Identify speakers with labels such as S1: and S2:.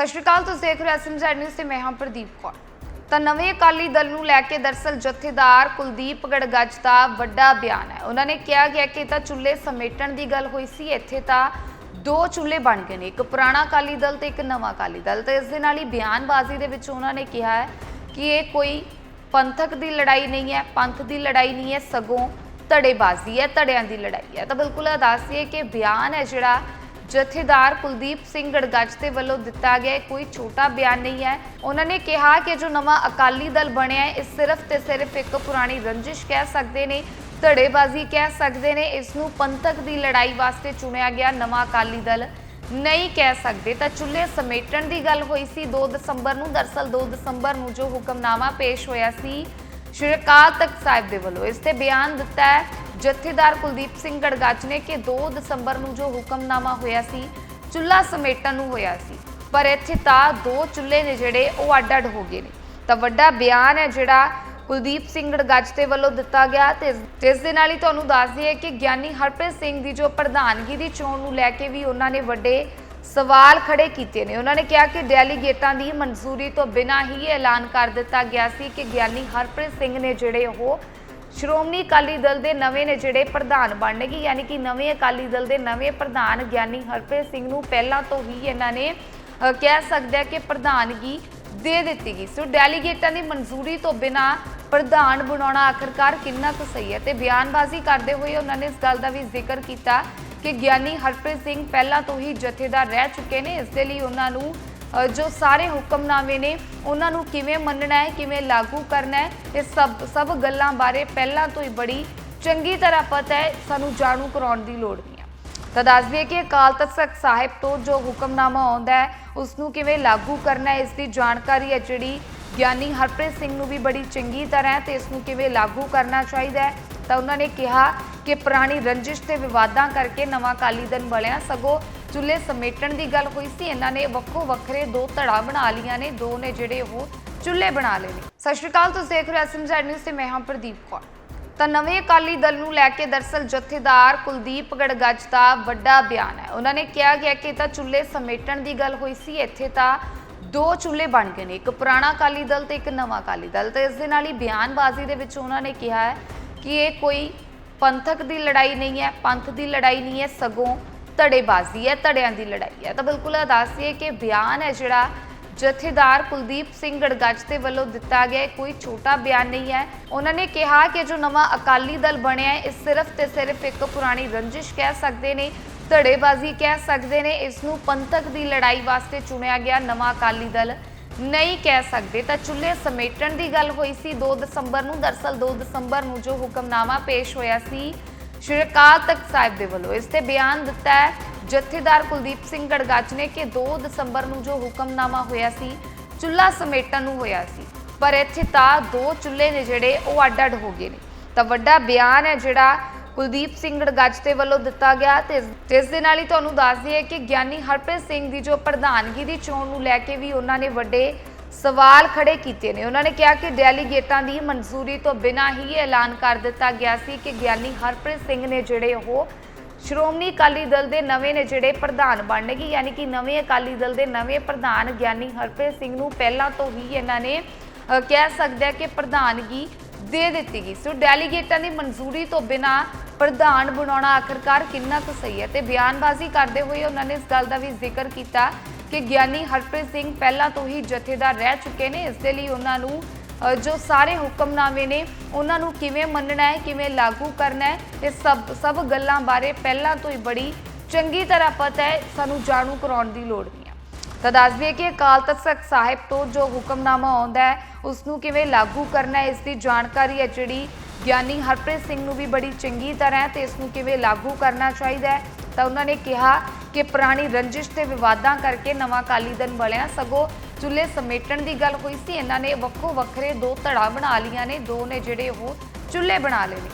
S1: ਸਤਿ ਸ਼੍ਰੀ ਅਕਾਲ, ਤੁਸੀਂ ਦੇਖ ਰਹੇ ਹੋ ਐਸਐਮਜ਼ੈਡ ਨਿਊਜ਼ ਤੇ ਮੈਂ ਹਾਂ ਪ੍ਰਦੀਪ ਕੌਰ। ਤਾਂ ਨਵੇਂ ਅਕਾਲੀ ਦਲ ਨੂੰ ਲੈ ਕੇ ਦਰਸਲ ਜਥੇਦਾਰ ਕੁਲਦੀਪ ਗੜਗੱਜ ਦਾ ਵੱਡਾ ਬਿਆਨ ਹੈ। ਉਹਨਾਂ ਨੇ ਕਿਹਾ ਗਿਆ ਕਿ ਤਾਂ ਚੁੱਲ੍ਹੇ ਸਮੇਟਣ ਦੀ ਗੱਲ ਹੋਈ ਸੀ, ਇੱਥੇ ਤਾਂ ਦੋ ਚੁੱਲ੍ਹੇ ਬਣ ਗਏ ਨੇ, ਇੱਕ ਪੁਰਾਣਾ ਅਕਾਲੀ ਦਲ ਤੇ ਇੱਕ ਨਵਾਂ ਅਕਾਲੀ ਦਲ। ਤੇ ਇਸ ਦੇ ਨਾਲ ਹੀ ਬਿਆਨਬਾਜ਼ੀ ਦੇ ਵਿੱਚ ਉਹਨਾਂ ਨੇ ਕਿਹਾ ਹੈ ਕਿ ਇਹ ਕੋਈ ਪੰਥਕ ਦੀ ਲੜਾਈ ਨਹੀਂ ਹੈ, ਪੰਥ ਦੀ ਲੜਾਈ ਨਹੀਂ ਹੈ, ਸਗੋਂ ਧੜੇਬਾਜ਼ੀ ਹੈ, ਧੜਿਆਂ ਦੀ ਲੜਾਈ ਹੈ। ਤਾਂ ਬਿਲਕੁਲ ਇਹ ਦੱਸੀਏ ਕਿ ਬਿਆਨ ਹੈ ਜਿਹੜਾ ਜਥੇਦਾਰ ਕੁਲਦੀਪ ਸਿੰਘ ਗੜਗੱਜ ਦੇ ਵੱਲੋਂ ਦਿੱਤਾ ਗਿਆ ਕੋਈ ਛੋਟਾ ਬਿਆਨ ਨਹੀਂ ਹੈ। ਉਹਨਾਂ ਨੇ ਕਿਹਾ ਕਿ ਜੋ ਨਵਾਂ ਅਕਾਲੀ ਦਲ ਬਣਿਆ ਹੈ, ਇਹ ਸਿਰਫ ਤੇ ਸਿਰਫ ਇੱਕ ਪੁਰਾਣੀ ਰੰਜਿਸ਼ ਕਹਿ ਸਕਦੇ ਨੇ, ਧੜੇਬਾਜ਼ੀ ਕਹਿ ਸਕਦੇ ਨੇ, ਇਸ ਨੂੰ ਪੰਥਕ ਦੀ ਲੜਾਈ ਵਾਸਤੇ ਚੁਣਿਆ ਗਿਆ ਨਵਾਂ ਅਕਾਲੀ ਦਲ ਨਹੀਂ ਕਹਿ ਸਕਦੇ। ਤਾਂ ਚੁੱਲ੍ਹੇ ਸਮੇਟਣ ਦੀ ਗੱਲ ਹੋਈ ਸੀ 2 ਦਸੰਬਰ ਨੂੰ, ਦਰਸਲ 2 ਦਸੰਬਰ ਨੂੰ ਜੋ ਹੁਕਮਨਾਮਾ ਪੇਸ਼ ਹੋਇਆ ਸੀ, ਸ਼੍ਰੀ ਅਕਾਲ ਤਖਤ ਸਾਹਿਬ ਦੇ ਵੱਲੋਂ। ਇਸ ਤੇ ਬਿਆਨ ਦਿੱਤਾ ਹੈ ਜਥੇਦਾਰ ਕੁਲਦੀਪ ਸਿੰਘ ਗੜਗੱਜ ਨੇ ਕਿ 2 ਦਸੰਬਰ ਨੂੰ ਜੋ ਹੁਕਮਨਾਮਾ ਹੋਇਆ ਸੀ, ਚੁੱਲ੍ਹਾ ਸਮੇਟਣ ਨੂੰ ਹੋਇਆ ਸੀ। ਪਰ ਇੱਥੇ ਤਾਂ ਦੋ ਚੁੱਲ੍ਹੇ ਨੇ ਜਿਹੜੇ, ਉਹ ਅੱਡ-ਅੱਡ ਹੋ ਗਏ ਨੇ। ਤਾਂ ਵੱਡਾ ਬਿਆਨ ਹੈ ਜਿਹੜਾ ਕੁਲਦੀਪ ਸਿੰਘ ਗੜਗੱਜ ਦੇ ਵੱਲੋਂ ਦਿੱਤਾ ਗਿਆ ਤੇ ਇਸ- ਦੇ ਨਾਲ ਹੀ ਤੁਹਾਨੂੰ ਦੱਸ ਦਈਏ ਕਿ ਗਿਆਨੀ ਹਰਪ੍ਰੀਤ ਸਿੰਘ ਦੀ ਜੋ ਪ੍ਰਧਾਨਗੀ ਦੀ ਚੋਣ ਨੂੰ ਲੈ ਕੇ ਵੀ ਉਹਨਾਂ ਨੇ ਵੱਡੇ ਸਵਾਲ ਖੜੇ ਕੀਤੇ ਨੇ। ਉਹਨਾਂ ਨੇ ਕਿਹਾ ਕਿ ਡੈਲੀਗੇਟਾਂ ਦੀ ਮਨਜ਼ੂਰੀ ਤੋਂ ਬਿਨਾਂ ਹੀ ਐਲਾਨ ਕਰ ਦਿੱਤਾ ਗਿਆ ਸੀ ਕਿ ਗਿਆਨੀ ਹਰਪ੍ਰੀਤ ਸਿੰਘ ਨੇ ਜਿਹੜੇ ਉਹ ਸ਼੍ਰੋਮਣੀ ਅਕਾਲੀ ਦਲ ਦੇ ਨਵੇਂ ਨੇ ਜਿਹੜੇ ਪ੍ਰਧਾਨ ਬਣਨਗੇ ਯਾਨੀ ਕਿ ਨਵੇਂ ਅਕਾਲੀ ਦਲ ਦੇ ਨਵੇਂ ਪ੍ਰਧਾਨ ਗਿਆਨੀ ਹਰਪ੍ਰੀਤ ਸਿੰਘ ਨੂੰ ਪਹਿਲਾਂ ਤੋਂ ਹੀ ਇਹਨਾਂ ਨੇ ਕਹਿ ਸਕਦੇ ਆ ਕਿ ਪ੍ਰਧਾਨਗੀ ਦੇ ਦਿੱਤੀ ਗਈ। ਸੋ ਡੈਲੀਗੇਟਾਂ ਦੀ ਮਨਜ਼ੂਰੀ ਤੋਂ ਬਿਨਾਂ ਪ੍ਰਧਾਨ ਬਣਾਉਣਾ ਆਖਰਕਾਰ ਕਿੰਨਾ ਕੁ ਸਹੀ ਹੈ ਤੇ ਬਿਆਨਬਾਜ਼ੀ ਕਰਦੇ ਹੋਏ ਉਹਨਾਂ ਨੇ ਇਸ ਗੱਲ ਦਾ ਵੀ ਜ਼ਿਕਰ ਕੀਤਾ ਕਿ ਗਿਆਨੀ ਹਰਪ੍ਰੀਤ ਸਿੰਘ ਪਹਿਲਾਂ ਤੋਂ ਹੀ ਜਥੇਦਾਰ ਰਹਿ ਚੁੱਕੇ ਨੇ। ਇਸ ਦੇ ਲਈ ਉਹਨਾਂ ਨੂੰ ਜੋ ਸਾਰੇ ਹੁਕਮਨਾਮੇ ਨੇ, ਉਹਨਾਂ ਨੂੰ ਕਿਵੇਂ ਮੰਨਣਾ ਹੈ, ਕਿਵੇਂ ਲਾਗੂ ਕਰਨਾ ਹੈ, ਇਹ ਸਭ ਸਭ ਗੱਲਾਂ ਬਾਰੇ ਪਹਿਲਾਂ ਤੋਂ ਹੀ ਬੜੀ ਚੰਗੀ ਤਰ੍ਹਾਂ ਪਤਾ ਹੈ, ਸਾਨੂੰ ਜਾਣੂ ਕਰਾਉਣ ਦੀ ਲੋੜ ਨਹੀਂ ਹੈ। ਤਾਂ ਦੱਸ ਦਈਏ ਕਿ ਅਕਾਲ ਤਖਤ ਸਾਹਿਬ ਤੋਂ ਜੋ ਹੁਕਮਨਾਮਾ ਆਉਂਦਾ ਹੈ ਉਸ ਨੂੰ ਕਿਵੇਂ ਲਾਗੂ ਕਰਨਾ ਹੈ, ਇਸ ਦੀ ਜਾਣਕਾਰੀ ਹੈ ਜਿਹੜੀ ਗਿਆਨੀ ਹਰਪ੍ਰੀਤ ਸਿੰਘ ਨੂੰ ਵੀ ਬੜੀ ਚੰਗੀ ਤਰ੍ਹਾਂ ਹੈ ਤੇ ਇਸ ਨੂੰ ਕਿਵੇਂ ਲਾਗੂ ਕਰਨਾ ਚਾਹੀਦਾ ਹੈ। ਤਾਂ ਉਹਨਾਂ ਨੇ ਕਿਹਾ ਕਿ ਪੁਰਾਣੀ ਰੰਜਿਸ਼ ਤੇ ਵਿਵਾਦਾਂ ਕਰਕੇ ਨਵਾਂ ਅਕਾਲੀ ਦਲ ਬਣਿਆ। ਸਗੋਂ ਚੁੱਲ੍ਹੇ ਸਮੇਟਣ ਦੀ ਗੱਲ ਹੋਈ ਸੀ। ਇਹਨਾਂ ਨੇ ਵੱਖੋ ਵੱਖਰੇ ਦੋ ਧੜਾ ਬਣਾ ਲੀਆਂ ਨੇ। ਦੋ ਨੇ ਜਿਹੜੇ ਉਹ ਚੁੱਲ੍ਹੇ ਬਣਾ ਲਏ ਨੇ। ਸਤਿ ਸ਼੍ਰੀ ਅਕਾਲ, ਤੁਸੀਂ ਦੇਖ ਰਹੇ ਹੋ ਐਸਐਮਜ਼ੈਡ ਨਿਊਜ਼ ਤੇ ਮੈਂ ਹਾਂ ਪ੍ਰਦੀਪ ਕੌਰ। ਤਾਂ ਨਵੇਂ ਅਕਾਲੀ ਦਲ ਨੂੰ ਲੈ ਕੇ ਦਰਸਲ ਜਥੇਦਾਰ ਕੁਲਦੀਪ ਗੜਗੱਜ ਦਾ ਵੱਡਾ ਬਿਆਨ ਹੈ। ਉਹਨਾਂ ਨੇ ਕਿਹਾ ਗਿਆ ਕਿ ਤਾਂ ਚੁੱਲ੍ਹੇ ਸਮੇਟਣ ਦੀ ਗੱਲ ਹੋਈ ਸੀ। ਇੱਥੇ ਤਾਂ ਦੋ ਚੁੱਲ੍ਹੇ ਬਣ ਗਏ ਨੇ। ਇੱਕ ਪੁਰਾਣਾ ਅਕਾਲੀ ਦਲ ਤੇ ਇੱਕ ਨਵਾਂ ਅਕਾਲੀ ਦਲ। ਤੇ ਇਸ ਦੇ ਨਾਲ ਹੀ ਬਿਆਨਬਾਜ਼ੀ ਦੇ ਵਿੱਚ ਉਹਨਾਂ ਨੇ ਕਿਹਾ ਹੈ ਕਿ ਇਹ ਕੋਈ ਪੰਥਕ ਦੀ ਲੜਾਈ ਨਹੀਂ ਹੈ, ਪੰਥ ਦੀ ਲੜਾਈ ਨਹੀਂ ਹੈ, ਸਗੋਂ ਧੜੇਬਾਜ਼ੀ ਹੈ, ਧੜਿਆਂ ਦੀ ਲੜਾਈ ਹੈ। ਤਾਂ ਬਿਲਕੁਲ ਇਹ ਦੱਸੀਏ ਕਿ ਬਿਆਨ ਹੈ ਜਿਹੜਾ ਜਥੇਦਾਰ ਕੁਲਦੀਪ ਸਿੰਘ ਗੜਗੱਜ ਦੇ ਵੱਲੋਂ ਦਿੱਤਾ ਗਿਆ ਕੋਈ ਛੋਟਾ ਬਿਆਨ ਨਹੀਂ ਹੈ। ਉਹਨਾਂ ਨੇ ਕਿਹਾ ਕਿ ਜੋ ਨਵਾਂ ਅਕਾਲੀ ਦਲ ਬਣਿਆ ਹੈ, ਇਹ ਸਿਰਫ ਤੇ ਸਿਰਫ ਇੱਕ ਪੁਰਾਣੀ ਰੰਜਿਸ਼ ਕਹਿ ਸਕਦੇ ਨੇ, ਧੜੇਬਾਜ਼ੀ ਕਹਿ ਸਕਦੇ ਨੇ, ਇਸ ਨੂੰ ਪੰਥਕ ਦੀ ਲੜਾਈ ਵਾਸਤੇ ਚੁਣਿਆ ਗਿਆ ਨਵਾਂ ਅਕਾਲੀ ਦਲ। ਨਹੀਂ ਕਹਿ ਸਕਦੇ। ਤਾਂ ਚੁੱਲ੍ਹੇ ਸਮੇਟਣ ਦੀ ਗੱਲ ਹੋਈ ਸੀ। 2 ਦਸੰਬਰ ਨੂੰ, ਦਰਸਲ 2 ਦਸੰਬਰ ਨੂੰ ਜੋ ਹੁਕਮਨਾਮਾ ਪੇਸ਼ ਹੋਇਆ ਸੀ, ਸ਼੍ਰੀ ਅਕਾਲ ਤਖਤ ਸਾਹਿਬ ਦੇ ਵੱਲੋਂ। ਇਸ ਤੇ ਬਿਆਨ ਦਿੱਤਾ ਹੈ ਜਥੇਦਾਰ ਕੁਲਦੀਪ ਸਿੰਘ ਗੜਗਾਚ ਨੇ ਕਿ 2 ਦਸੰਬਰ ਨੂੰ ਜੋ ਹੁਕਮਨਾਮਾ ਹੋਇਆ ਸੀ, ਚੁੱਲ੍ਹਾ ਸਮੇਟਣ ਨੂੰ ਹੋਇਆ ਸੀ। ਪਰ ਇੱਥੇ ਤਾਂ ਦੋ ਚੁੱਲ੍ਹੇ ਨੇ ਜਿਹੜੇ, ਉਹ ਅੱਡ-ਅੱਡ ਹੋ ਗਏ ਨੇ। ਤਾਂ ਵੱਡਾ ਬਿਆਨ ਹੈ ਜਿਹੜਾ ਕੁਲਦੀਪ ਸਿੰਘ ਗੜਗੱਜ ਵੱਲੋਂ ਦਿੱਤਾ ਗਿਆ ਤੇ ਇਸ- ਦੇ ਨਾਲ ਹੀ ਤੁਹਾਨੂੰ ਦੱਸ ਦਈਏ ਕਿ ਗਿਆਨੀ ਹਰਪ੍ਰੀਤ ਸਿੰਘ ਦੀ ਜੋ ਪ੍ਰਧਾਨਗੀ ਦੀ ਚੋਣ ਨੂੰ ਲੈ ਕੇ ਵੀ ਉਹਨਾਂ ਨੇ ਵੱਡੇ ਸਵਾਲ ਖੜੇ ਕੀਤੇ ਨੇ। ਉਹਨਾਂ ਨੇ ਕਿਹਾ ਕਿ ਡੈਲੀਗੇਟਾਂ ਦੀ ਮਨਜ਼ੂਰੀ ਤੋਂ ਬਿਨਾਂ ਹੀ ਐਲਾਨ ਕਰ ਦਿੱਤਾ ਗਿਆ ਸੀ ਕਿ ਗਿਆਨੀ ਹਰਪ੍ਰੀਤ ਸਿੰਘ ਨੇ ਜਿਹੜੇ ਉਹ ਸ਼੍ਰੋਮਣੀ ਅਕਾਲੀ ਦਲ ਦੇ ਨਵੇਂ ਨੇ ਜਿਹੜੇ ਪ੍ਰਧਾਨ ਬਣਨਗੇ, ਯਾਨੀ ਕਿ ਨਵੇਂ ਅਕਾਲੀ ਦਲ ਦੇ ਨਵੇਂ ਪ੍ਰਧਾਨ ਗਿਆਨੀ ਹਰਪ੍ਰੀਤ ਸਿੰਘ ਨੂੰ ਪਹਿਲਾਂ ਤੋਂ ਹੀ ਇਹਨਾਂ ਨੇ ਕਹਿ ਸਕਦੇ ਆ ਕਿ ਪ੍ਰਧਾਨਗੀ ਦੇ ਦਿੱਤੀ ਗਈ ਸੋ ਡੈਲੀਗੇਟਾਂ ਦੀ ਮਨਜ਼ੂਰੀ ਤੋਂ ਬਿਨਾਂ ਪ੍ਰਧਾਨ ਬਣਾਉਣਾ ਆਖਰਕਾਰ ਕਿੰਨਾ ਕੁ ਸਹੀ ਹੈ ਤੇ ਬਿਆਨਬਾਜ਼ੀ ਕਰਦੇ ਹੋਏ ਉਹਨਾਂ ਨੇ ਇਸ ਗੱਲ ਦਾ ਵੀ ਜ਼ਿਕਰ ਕੀਤਾ ਕਿ ਗਿਆਨੀ ਹਰਪ੍ਰੀਤ ਸਿੰਘ ਪਹਿਲਾਂ ਤੋਂ ਹੀ ਜਥੇਦਾਰ ਰਹਿ ਚੁੱਕੇ ਨੇ। ਇਸ ਦੇ ਲਈ ਉਹਨਾਂ ਨੂੰ ਜੋ ਸਾਰੇ ਹੁਕਮਨਾਮੇ ਨੇ, ਉਹਨਾਂ ਨੂੰ ਕਿਵੇਂ ਮੰਨਣਾ ਹੈ, ਕਿਵੇਂ ਲਾਗੂ ਕਰਨਾ ਹੈ, ਇਹ ਸਭ ਸਭ ਗੱਲਾਂ ਬਾਰੇ ਪਹਿਲਾਂ ਤੋਂ ਹੀ ਬੜੀ ਚੰਗੀ ਤਰ੍ਹਾਂ ਪਤਾ ਹੈ। ਸਾਨੂੰ ਜਾਣੂ ਕਰਾਉਣ ਦੀ ਲੋੜ ਨਹੀਂ ਹੈ। ਤਾਂ ਦੱਸ ਦਈਏ ਕਿ ਅਕਾਲ ਤਖਤ ਸਾਹਿਬ ਤੋਂ ਜੋ ਹੁਕਮਨਾਮਾ ਆਉਂਦਾ ਹੈ ਉਸ ਨੂੰ ਕਿਵੇਂ ਲਾਗੂ ਕਰਨਾ ਹੈ, ਇਸ ਦੀ ਜਾਣਕਾਰੀ ਹੈ ਜਿਹੜੀ ਗਿਆਨੀ ਹਰਪ੍ਰੀਤ ਸਿੰਘ ਨੂੰ ਵੀ ਬੜੀ ਚੰਗੀ ਤਰ੍ਹਾਂ ਹੈ ਤੇ ਇਸ ਨੂੰ ਕਿਵੇਂ ਲਾਗੂ ਕਰਨਾ ਚਾਹੀਦਾ ਹੈ, ਤਾਂ ਉਹਨਾਂ ਨੇ ਕਿਹਾ ਕਿ ਪੁਰਾਣੀ ਰੰਜਿਸ਼ ਤੇ ਵਿਵਾਦਾਂ ਕਰਕੇ ਨਵਾਂ ਅਕਾਲੀ ਦਲ ਬਣਿਆ, ਸਗੋਂ ਚੁੱਲ੍ਹੇ ਸਮੇਟਣ ਦੀ ਗੱਲ ਹੋਈ ਸੀ। ਇਹਨਾਂ ਨੇ ਵੱਖੋ ਵੱਖਰੇ ਦੋ ਧੜਾ ਬਣਾ ਲੀਆਂ ਨੇ, ਦੋ ਨੇ ਜਿਹੜੇ ਉਹ ਚੁੱਲ੍ਹੇ ਬਣਾ ਲਏ ਨੇ।